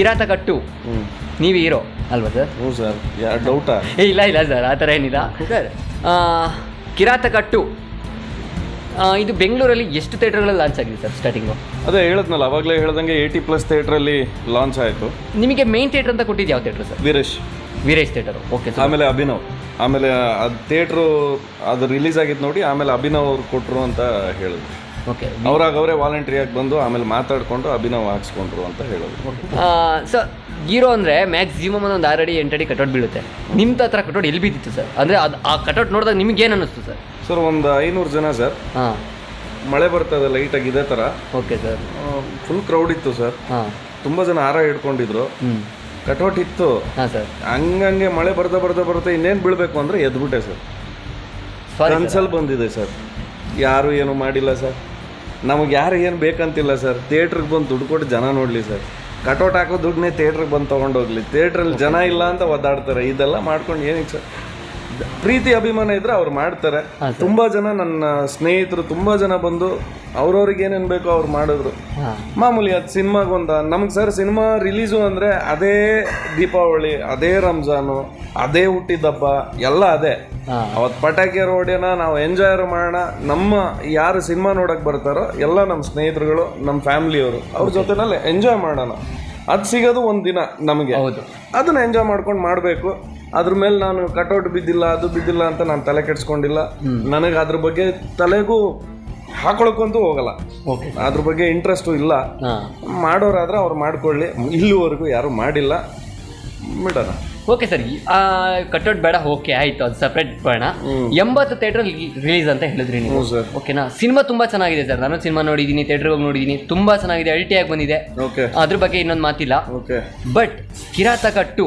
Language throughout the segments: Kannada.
ಕಿರಾತ ಕಟ್ಟು ನೀವು ಹೀರೋ. ಅಲ್ವಾ ಸರ್? ಹ್ಞೂ ಸರ್. ಯಾ ಡೌಟಾ? ಏ ಇಲ್ಲ ಇಲ್ಲ ಸರ್ ಆ ಥರ ಏನಿಲ್ಲ. ಸರ್ ಆ, ಕಿರಾತ ಕಟ್ಟು ಇದು ಬೆಂಗಳೂರಲ್ಲಿ ಎಷ್ಟು ಥಿಯೇಟರ್ಗಳಲ್ಲಿ ಲಾಂಚ್ ಆಗಿದೆ ಸರ್ ಸ್ಟಾರ್ಟಿಂಗು ಅದೇ ಹೇಳದ್ನಲ್ಲ ಅವಾಗಲೇ ಹೇಳ್ದಂಗೆ ಏಯ್ಟಿ ಪ್ಲಸ್ ಥಿಯೇಟ್ರಲ್ಲಿ ಲಾಂಚ್ ಆಯಿತು. ನಿಮಗೆ ಮೇನ್ ಥಿಯೇಟರ್ ಅಂತ ಕೊಟ್ಟಿದ್ದು ಯಾವ theatre sir? Veeresh. Veeresh theatre okay sir. ಆಮೇಲೆ ಅಭಿನವ್. ಆಮೇಲೆ ಅದು ಥಿಯೇಟ್ರು ಅದು ರಿಲೀಸ್ ಆಗಿತ್ತು ನೋಡಿ ಆಮೇಲೆ ಅಭಿನವ್ ಅವ್ರು ಕೊಟ್ಟರು ಅಂತ ಹೇಳಿದ್ರು. ಓಕೆ ಅವ್ರಾಗ ಅವರೇ ವಾಲಂಟ್ರಿಯಾಗಿ ಬಂದು ಆಮೇಲೆ ಮಾತಾಡಿಕೊಂಡು ಅಭಿನವ ಹಾಕ್ಸ್ಕೊಂಡ್ರು ಅಂತ ಹೇಳೋದು. ಸರ್ ಹೀರೋ ಅಂದರೆ ಮ್ಯಾಕ್ಸಿಮಮ್ ಒಂದು ಆರು ಅಡಿ ಎಂಟು ಅಡಿ ಕಟೌಟ್ ಬೀಳುತ್ತೆ. ನಿಮ್ಮ ಹತ್ರ ಕಟೌಟ್ ಎಲ್ಲಿ ಬಿದ್ದಿತ್ತು ಸರ್ ಅಂದರೆ ಅದು ಆ ಕಟೌಟ್ ನೋಡಿದಾಗ ನಿಮ್ಗೆ ಏನು ಅನ್ನಿಸ್ತು ಸರ್ ಸರ್ ಒಂದು ಐನೂರು ಜನ ಸರ್ ಹಾಂ. ಮಳೆ ಬರ್ತದೆ ಲೈಟಾಗಿ ಇದೇ ಥರ ಓಕೆ ಸರ್ ಫುಲ್ ಕ್ರೌಡ್ ಇತ್ತು ಸರ್ ಹಾಂ. ತುಂಬ ಜನ ಹಾರ ಹಿಡ್ಕೊಂಡಿದ್ರು. ಕಟೌಟ್ ಇತ್ತು. ಹಾಂ ಸರ್ ಹಂಗಂಗೆ ಮಳೆ ಬರ್ತಾ ಬರ್ತಾ ಬರ್ತಾ ಇನ್ನೇನು ಬೀಳಬೇಕು ಅಂದರೆ ಎದ್ಬಿಟ್ಟೆ ಸರ್ ಸಾರಿ ಕನ್ಸಲ್ ಬಂದಿದೆ ಸರ್ ಯಾರು ಏನು ಮಾಡಿಲ್ಲ ಸರ್ ನಮಗೆ ಯಾರು ಏನು ಬೇಕಂತಿಲ್ಲ ಸರ್. ಥಿಯೇಟ್ರಿಗೆ ಬಂದು ದುಡ್ಡು ಕೊಟ್ಟು ಜನ ನೋಡಲಿ ಸರ್. ಕಟೌಟ್ ಹಾಕೋ ದುಡ್ಡನ್ನೇ ಥಿಯೇಟ್ರಿಗೆ ಬಂದು ತೊಗೊಂಡೋಗ್ಲಿ ಥಿಯೇಟ್ರಲ್ಲಿ ಜನ ಇಲ್ಲ ಅಂತ ಒದ್ದಾಡ್ತಾರೆ. ಇದೆಲ್ಲ ಮಾಡ್ಕೊಂಡು ಏನಕ್ಕೆ ಸರ್. ಪ್ರೀತಿ ಅಭಿಮಾನ ಇದ್ರೆ ಅವ್ರು ಮಾಡ್ತಾರೆ. ತುಂಬಾ ಜನ ನನ್ನ ಸ್ನೇಹಿತರು ತುಂಬಾ ಜನ ಬಂದು ಅವ್ರವ್ರಿಗೆ ಏನೇನ್ ಬೇಕೋ ಅವ್ರು ಮಾಡಿದ್ರು. ಮಾಮೂಲಿ ಅದು ಸಿನಿಮಾಗೊಂದ ನಮ್ಗೆ ನಮಗೆ ಸರ್ ಸಿನಿಮಾ ರಿಲೀಸು ಅಂದ್ರೆ ಅದೇ ದೀಪಾವಳಿ ಅದೇ ರಂಜಾನು ಅದೇ ಹುಟ್ಟಿದಬ್ಬ ಎಲ್ಲ ಅದೇ. ಅವತ್ತು ಪಟಾಕಿಯರು ಹೊಡೆಯೋಣ ನಾವು ಎಂಜಾಯ್ ಮಾಡೋಣ ನಮ್ಮ ಯಾರು ಸಿನಿಮಾ ನೋಡಕ್ಕೆ ಬರ್ತಾರೋ ಎಲ್ಲ ನಮ್ಮ ಸ್ನೇಹಿತರುಗಳು ನಮ್ಮ ಫ್ಯಾಮಿಲಿಯವರು ಅವ್ರ ಜೊತೆನಲ್ಲಿ ಎಂಜಾಯ್ ಮಾಡೋಣ. ಅದು ಸಿಗೋದು ಒಂದು ದಿನ ನಮಗೆ. ಅದನ್ನ ಎಂಜಾಯ್ ಮಾಡ್ಕೊಂಡು ಮಾಡಬೇಕು. ಅದ್ರ ಮೇಲೆ ನಾನು ಕಟೌಟ್ ಬಿದ್ದಿಲ್ಲ ಅದು ಬಿದ್ದಿಲ್ಲ ಅಂತ ನಾನು ತಲೆ ಕೆಡ್ಸ್ಕೊಂಡಿಲ್ಲ. ನನಗೆ ಅದ್ರ ಬಗ್ಗೆ ತಲೆಗೂ ಹಾಕೊಳಕ್ಕಂತೂ ಹೋಗಲ್ಲ. ಓಕೆ ಅದ್ರ ಬಗ್ಗೆ ಇಂಟ್ರೆಸ್ಟು ಇಲ್ಲ. ಮಾಡೋರಾದ್ರೆ ಅವ್ರು ಮಾಡ್ಕೊಳ್ಳಿ. ಇಲ್ಲಿವರೆಗೂ ಯಾರು ಮಾಡಿಲ್ಲ. ಬಿಡೋಣ. ಓಕೆ ಸರ್ ಕಟೌಟ್ ಬೇಡ ಓಕೆ ಆಯ್ತು. ಅದು ಸಪ್ರೇಟ್ ಬೇಡ ಎಂಬತ್ತು ಥಿಯೇಟರ್ ರಿಲೀಸ್ ಅಂತ ಹೇಳಿದ್ರಿ ನೀವು. ಓಕೆನಾ ಸಿನಿಮಾ ತುಂಬಾ ಚೆನ್ನಾಗಿದೆ ಸರ್ ನಾನು ಸಿನಿಮಾ ನೋಡಿದ್ದೀನಿ ಥಿಯೇಟರ್ ಹೋಗಿ ನೋಡಿದ್ದೀನಿ. ತುಂಬಾ ಚೆನ್ನಾಗಿದೆ ಅಲ್ಟಿಯಾಗಿ ಬಂದಿದೆ. ಓಕೆ ಅದ್ರ ಬಗ್ಗೆ ಇನ್ನೊಂದು ಮಾತಿಲ್ಲ. ಓಕೆ ಬಟ್ ಕಿರಾತಕ ಟು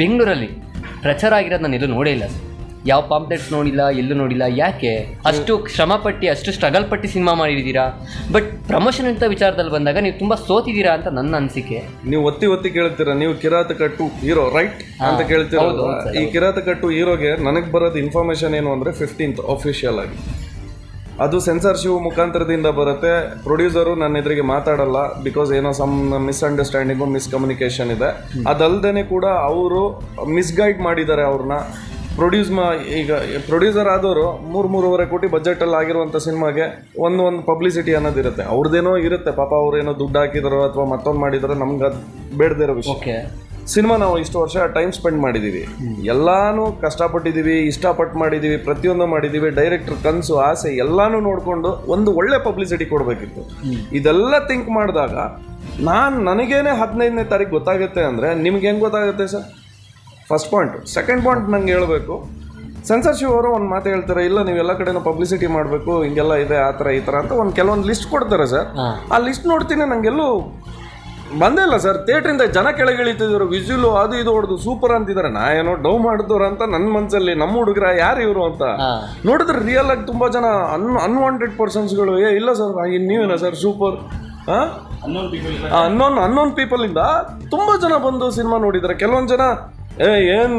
ಬೆಂಗಳೂರಲ್ಲಿ ಪ್ರಚಾರ ಆಗಿರೋದು ನಾನು ಎಲ್ಲೂ ನೋಡೇ ಇಲ್ಲ. ಸರ್ ಯಾವ ಪಾಂಪ್ಲೆಟ್ಸ್ ನೋಡಿಲ್ಲ ಎಲ್ಲೂ ನೋಡಿಲ್ಲ. ಯಾಕೆ? ಅಷ್ಟು ಶ್ರಮ ಪಟ್ಟು ಅಷ್ಟು ಸ್ಟ್ರಗಲ್ ಪಟ್ಟು ಸಿನಿಮಾ ಮಾಡಿದ್ದೀರಾ ಬಟ್ ಪ್ರಮೋಷನ್ ಅಂತ ವಿಚಾರದಲ್ಲಿ ಬಂದಾಗ ನೀವು ತುಂಬ ಸೋತಿದ್ದೀರಾ ಅಂತ ನನ್ನ ಅನಿಸಿಕೆ. ನೀವು ಒತ್ತಿ ಒತ್ತಿ ಕೇಳ್ತೀರಾ ನೀವು ಕಿರಾತ ಕಟ್ಟು ಹೀರೋ ರೈಟ್ ಅಂತ ಕೇಳ್ತೀರಾ? ಈ ಕಿರಾತ ಕಟ್ಟು ಹೀರೋಗೆ ನನಗೆ ಬರೋದು ಇನ್ಫಾರ್ಮೇಶನ್ ಏನು ಅಂದರೆ ಫಿಫ್ಟೀನ್ತ್ ಅಫಿಷಿಯಲ್ ಆಗಿ. ಅದು ಸೆನ್ಸರ್ ಶಿವ್ ಮುಖಾಂತರದಿಂದ ಬರುತ್ತೆ. ಪ್ರೊಡ್ಯೂಸರು ನನ್ನ ಎದುರಿಗೆ ಮಾತಾಡಲ್ಲ ಬಿಕಾಸ್ ಏನೋ ಸಮ್ ಮಿಸ್ಅಂಡರ್ಸ್ಟ್ಯಾಂಡಿಂಗು ಮಿಸ್ಕಮ್ಯುನಿಕೇಷನ್ ಇದೆ. ಅದಲ್ಲದೆ ಕೂಡ ಅವರು ಮಿಸ್ಗೈಡ್ ಮಾಡಿದ್ದಾರೆ ಅವ್ರನ್ನ. ಪ್ರೊಡ್ಯೂಸ್ ಮಾ ಈಗ ಪ್ರೊಡ್ಯೂಸರ್ ಆದವರು ಮೂರು, ಮೂರುವರೆ ಕೋಟಿ ಬಜೆಟಲ್ಲಿ ಆಗಿರುವಂಥ ಸಿನಿಮಾಗೆ ಒಂದು ಒಂದು ಪಬ್ಲಿಸಿಟಿ ಅನ್ನೋದಿರುತ್ತೆ ಅವ್ರದ್ದೇನೋ ಇರುತ್ತೆ. ಪಾಪ ಅವ್ರೇನೋ ದುಡ್ಡು ಹಾಕಿದಾರೋ ಅಥವಾ ಮತ್ತೊಂದು ಮಾಡಿದಾರೋ ನಮ್ಗೆ ಅದು ಬೇಡದೇ ಇರೋ ವಿಷಯ. ಓಕೆ ಸಿನಿಮಾ ನಾವು ಇಷ್ಟು ವರ್ಷ ಟೈಮ್ ಸ್ಪೆಂಡ್ ಮಾಡಿದ್ದೀವಿ ಎಲ್ಲಾನು ಕಷ್ಟಪಟ್ಟಿದ್ದೀವಿ ಇಷ್ಟಪಟ್ಟು ಮಾಡಿದ್ದೀವಿ ಪ್ರತಿಯೊಂದು ಮಾಡಿದ್ದೀವಿ ಡೈರೆಕ್ಟರ್ ಕನಸು ಆಸೆ ಎಲ್ಲಾನು ನೋಡಿಕೊಂಡು ಒಂದು ಒಳ್ಳೆ ಪಬ್ಲಿಸಿಟಿ ಕೊಡಬೇಕಿತ್ತು. ಇದೆಲ್ಲ ಥಿಂಕ್ ಮಾಡಿದಾಗ ನಾನು ನನಗೇನೆ ಹದಿನೈದನೇ ತಾರೀಕು ಗೊತ್ತಾಗುತ್ತೆ ಅಂದರೆ ನಿಮ್ಗೆ ಹೆಂಗೆ ಗೊತ್ತಾಗುತ್ತೆ sir? First point second point ನಂಗೆ ಹೇಳಬೇಕು. ಸೆನ್ಸರ್ಶಿಪ್ ಅವರು ಒಂದು ಮಾತು ಹೇಳ್ತಾರೆ ಇಲ್ಲ ನೀವು ಎಲ್ಲ ಕಡೆನೂ ಪಬ್ಲಿಸಿಟಿ ಮಾಡಬೇಕು ಹಿಂಗೆಲ್ಲ ಇದೆ ಆ ಥರ ಈ ಥರ ಅಂತ ಒಂದು ಕೆಲವೊಂದು ಲಿಸ್ಟ್ ಕೊಡ್ತಾರೆ ಸರ್. ಆ ಲಿಸ್ಟ್ ನೋಡ್ತೀನಿ ನಂಗೆಲ್ಲೂ ಬಂದೇ ಇಲ್ಲ ಸರ್. ಥಿಯೇಟ್ರಿಂದ ಜನ ಕೆಳಗಿಳಿತಿದ್ರು. ವಿಜುಲು ಅದು ಇದು ಹೊಡೆದು ಸೂಪರ್ ಅಂತಿದ್ದಾರೆ. ನಾ ಏನೋ ಡೌ ಮಾಡಿದವ್ರು ಅಂತ ನನ್ನ ಮನಸ್ಸಲ್ಲಿ ನಮ್ಮ ಹುಡುಗರ ಯಾರು ಇವರು ಅಂತ. ನೋಡಿದ್ರೆ ರಿಯಲ್ ಆಗಿ ತುಂಬಾ ಜನ ಅನ್ ಅನ್ವಾಂಟೆಡ್ ಪರ್ಸನ್ಸ್ಗಳು ಏ ಇಲ್ಲ sir ನೀವೇನಾ sir super unknown unknown people ಇಂದ ತುಂಬಾ ಜನ ಬಂದು ಸಿನಿಮಾ ನೋಡಿದ್ದಾರೆ. ಕೆಲವೊಂದು ಜನ ಏ ಏನು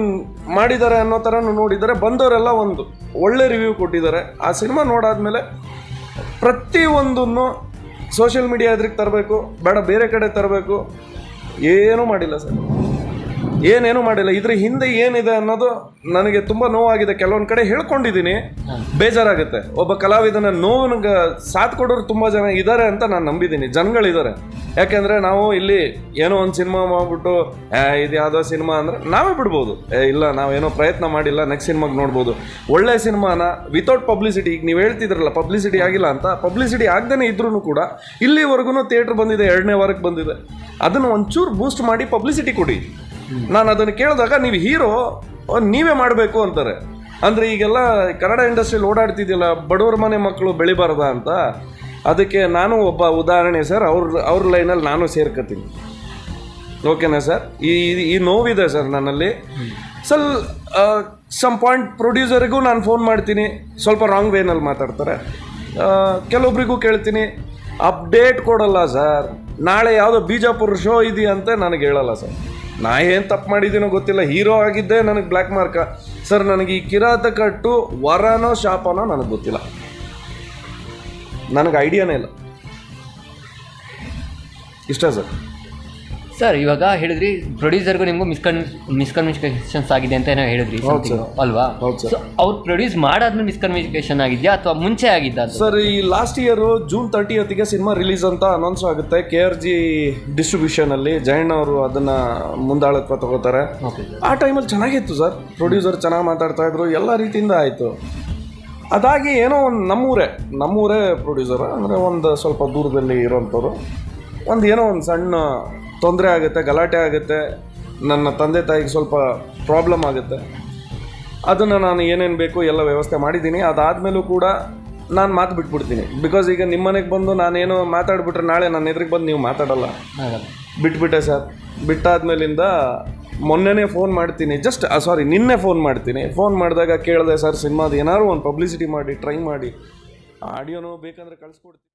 ಮಾಡಿದ್ದಾರೆ ಅನ್ನೋ ಥರನೂ ನೋಡಿದ್ದಾರೆ. ಬಂದವರೆಲ್ಲ ಒಂದು ಒಳ್ಳೆ ರಿವ್ಯೂ ಕೊಟ್ಟಿದ್ದಾರೆ. ಆ ಸಿನಿಮಾ ನೋಡಾದ್ಮೇಲೆ ಪ್ರತಿಯೊಂದನ್ನು ಸೋಷಿಯಲ್ ಮೀಡಿಯಾ ಎದ್ರಿಗೆ ತರಬೇಕು ಬೇಡ ಬೇರೆ ಕಡೆ ತರಬೇಕು ಏನೂ ಮಾಡಿಲ್ಲ ಸರ್. ಏನೇನು ಮಾಡಿಲ್ಲ. ಇದ್ರ ಹಿಂದೆ ಏನಿದೆ ಅನ್ನೋದು ನನಗೆ ತುಂಬಾ ನೋವಾಗಿದೆ. ಕೆಲವೊಂದು ಕಡೆ ಹೇಳ್ಕೊಂಡಿದ್ದೀನಿ. ಬೇಜಾರಾಗುತ್ತೆ. ಒಬ್ಬ ಕಲಾವಿದನ ನೋವಿನ ಸಾಥ್ ಕೊಡೋರು ತುಂಬಾ ಜನ ಇದ್ದಾರೆ ಅಂತ ನಾನು ನಂಬಿದ್ದೀನಿ. ಜನಗಳಿದ್ದಾರೆ ಯಾಕೆಂದ್ರೆ ನಾವು ಇಲ್ಲಿ ಏನೋ ಒಂದು ಸಿನಿಮಾ ಮಾಡ್ಬಿಟ್ಟು "ಏ, ಇದು ಯಾವುದೋ ಸಿನಿಮಾ ಅಂದ್ರೆ ನಾವೇ ಬಿಡ್ಬೋದು. ಇಲ್ಲ ನಾವೇನೋ ಪ್ರಯತ್ನ ಮಾಡಿಲ್ಲ ನೆಕ್ಸ್ಟ್ ಸಿನಿಮಾಗೆ ನೋಡ್ಬೋದು. ಒಳ್ಳೆ ಸಿನಿಮಾನ ವಿತೌಟ್ ಪಬ್ಲಿಸಿಟಿ ಈಗ ನೀವು ಹೇಳ್ತಿದ್ರಲ್ಲ ಪಬ್ಲಿಸಿಟಿ ಆಗಿಲ್ಲ ಅಂತ ಪಬ್ಲಿಸಿಟಿ ಆಗದೇ ಇದ್ರೂ ಕೂಡ ಇಲ್ಲಿವರೆಗೂ ಥಿಯೇಟ್ರ್ ಬಂದಿದೆ ಎರಡನೇ ವಾರಕ್ಕೆ ಬಂದಿದೆ. ಅದನ್ನು ಒಂಚೂರು ಬೂಸ್ಟ್ ಮಾಡಿ ಪಬ್ಲಿಸಿಟಿ ಕೊಡಿ. ನಾನು ಅದನ್ನು ಕೇಳಿದಾಗ ನೀವು ಹೀರೋ ನೀವೇ ಮಾಡಬೇಕು ಅಂತಾರೆ. ಅಂದರೆ ಈಗೆಲ್ಲ ಕನ್ನಡ ಇಂಡಸ್ಟ್ರಿಯಲ್ಲಿ ಓಡಾಡ್ತಿದ್ದಿಲ್ಲ, ಬಡವರ ಮನೆ ಮಕ್ಕಳು ಬೆಳಿಬಾರ್ದ ಅಂತ. ಅದಕ್ಕೆ ನಾನು ಒಬ್ಬ ಉದಾಹರಣೆ, ಸರ್, ಅವ್ರ ಅವ್ರ ಲೈನಲ್ಲಿ ನಾನು ಸೇರ್ಕೋತೀನಿ ಓಕೆನಾ, ಸರ್? ಈ, ಈ- ನೋವಿದೆ, ಸರ್, ನನ್ನಲ್ಲಿ. ಸಲ್ ಸಮ್ ಪಾಯಿಂಟ್ ಪ್ರೊಡ್ಯೂಸರಿಗೂ ನಾನು ಫೋನ್ ಮಾಡ್ತೀನಿ. ಸ್ವಲ್ಪ ರಾಂಗ್ ವೇನಲ್ಲಿ ಮಾತಾಡ್ತಾರೆ. ಕೆಲವೊಬ್ರಿಗೂ ಕೇಳ್ತೀನಿ. ಅಪ್ಡೇಟ್ ಕೊಡಲ್ಲ, ಸರ್. ನಾಳೆ ಯಾವುದೋ ಬಿಜಾಪುರ ಶೋ ಇದೆಯಂತೆ ನನಗೆ ಹೇಳಲ್ಲ, ಸರ್. ನಾ ಏನು ತಪ್ಪು ಮಾಡಿದ್ದೀನೋ ಗೊತ್ತಿಲ್ಲ. ಹೀರೋ ಆಗಿದ್ದೆ ನನಗೆ ಬ್ಲ್ಯಾಕ್ ಮಾರ್ಕ ಸರ್ ನನಗೆ ಈ ಕಿರಾತ ಕಟ್ಟು, ವರನೋ, ಶಾಪನೋ ನನಗೆ ಗೊತ್ತಿಲ್ಲ. ನನಗೆ ಐಡಿಯಾನೇ ಇಲ್ಲ. ಇಷ್ಟ ಸರ್ ಸರ್ ಇವಾಗ ಹೇಳಿದ್ರಿ ಪ್ರೊಡ್ಯೂಸರ್ಗೂ ನಿಮಗೂ ಮಿಸ್ಕನ್ ಮಿಸ್ಕಮ್ಯುನಿಕೇಶನ್ಸ್ ಆಗಿದೆ ಅಂತ ಏನೋ ಹೇಳಿದ್ರಿ ಹೌದು ಅಲ್ವಾ? ಹೌದು ಸರ್. ಸೊ ಅವ್ರು ಪ್ರೊಡ್ಯೂಸ್ ಮಾಡಾದ್ಮೇಲೆ ಮಿಸ್ಕಮ್ಯುನಿಕೇಶನ್ ಆಗಿದೆಯಾ ಅಥವಾ ಮುಂಚೆ ಆಗಿದ್ದ ಸರ್ ಈ ಲಾಸ್ಟ್ ಇಯರ್ ಜೂನ್ ತರ್ಟಿಯತ್ಗೆ ಸಿನಿಮಾ ರಿಲೀಸ್ ಅಂತ ಅನೌನ್ಸ್ ಆಗುತ್ತೆ. ಕೆ ಆರ್ ಜಿ ಡಿಸ್ಟ್ರಿಬ್ಯೂಷನ್ ಅಲ್ಲಿ ಜಯಣ್ಣ ಅವರು ಅದನ್ನ ಮುಂದಾಳತ್ವ ತಗೋತಾರೆ. ಓಕೆ ಆ ಟೈಮಲ್ಲಿ ಚೆನ್ನಾಗಿತ್ತು ಸರ್ ಪ್ರೊಡ್ಯೂಸರ್ ಚೆನ್ನಾಗಿ ಮಾತಾಡ್ತಾ ಇದ್ರು ಎಲ್ಲ ರೀತಿಯಿಂದ ಆಯಿತು. ಅದಾಗಿ ಏನೋ ಒಂದು ನಮ್ಮೂರೇ ನಮ್ಮೂರೇ ಪ್ರೊಡ್ಯೂಸರ್ ಅಂದರೆ ಒಂದು ಸ್ವಲ್ಪ ದೂರದಲ್ಲಿ ಇರೋಂಥವ್ರು. ಒಂದು ಏನೋ ಒಂದು ಸಣ್ಣ ತೊಂದರೆ ಆಗುತ್ತೆ ಗಲಾಟೆ ಆಗುತ್ತೆ ನನ್ನ ತಂದೆ ತಾಯಿಗೆ ಸ್ವಲ್ಪ ಪ್ರಾಬ್ಲಮ್ ಆಗುತ್ತೆ. ಅದನ್ನು ನಾನು ಏನೇನು ಬೇಕು ಎಲ್ಲ ವ್ಯವಸ್ಥೆ ಮಾಡಿದ್ದೀನಿ. ಅದಾದಮೇಲೂ ಕೂಡ ನಾನು ಮಾತು ಬಿಟ್ಬಿಡ್ತೀನಿ. ಬಿಕಾಸ್ ಈಗ ನಿಮ್ಮ ಮನೆಗೆ ಬಂದು ನಾನೇನು ಮಾತಾಡ್ಬಿಟ್ರೆ ನಾಳೆ ನನ್ನ ಎದುರಿಗೆ ಬಂದು ನೀವು ಮಾತಾಡಲ್ಲ. ಬಿಟ್ಬಿಟ್ಟೆ ಸರ್. ಬಿಟ್ಟಾದ್ಮೇಲಿಂದ ಮೊನ್ನೆನೇ ಫೋನ್ ಮಾಡ್ತೀನಿ. ಜಸ್ಟ್ ಸಾರಿ ನಿನ್ನೆ ಫೋನ್ ಮಾಡ್ತೀನಿ. ಫೋನ್ ಮಾಡಿದಾಗ ಕೇಳಿದೆ ಸರ್ ಸಿನಿಮಾದ ಏನಾದ್ರು ಒಂದು ಪಬ್ಲಿಸಿಟಿ ಮಾಡಿ ಟ್ರೈ ಮಾಡಿ. ಆಡಿಯೋನು ಬೇಕಂದ್ರೆ ಕಳಿಸ್ಕೊಡ್ತೀನಿ.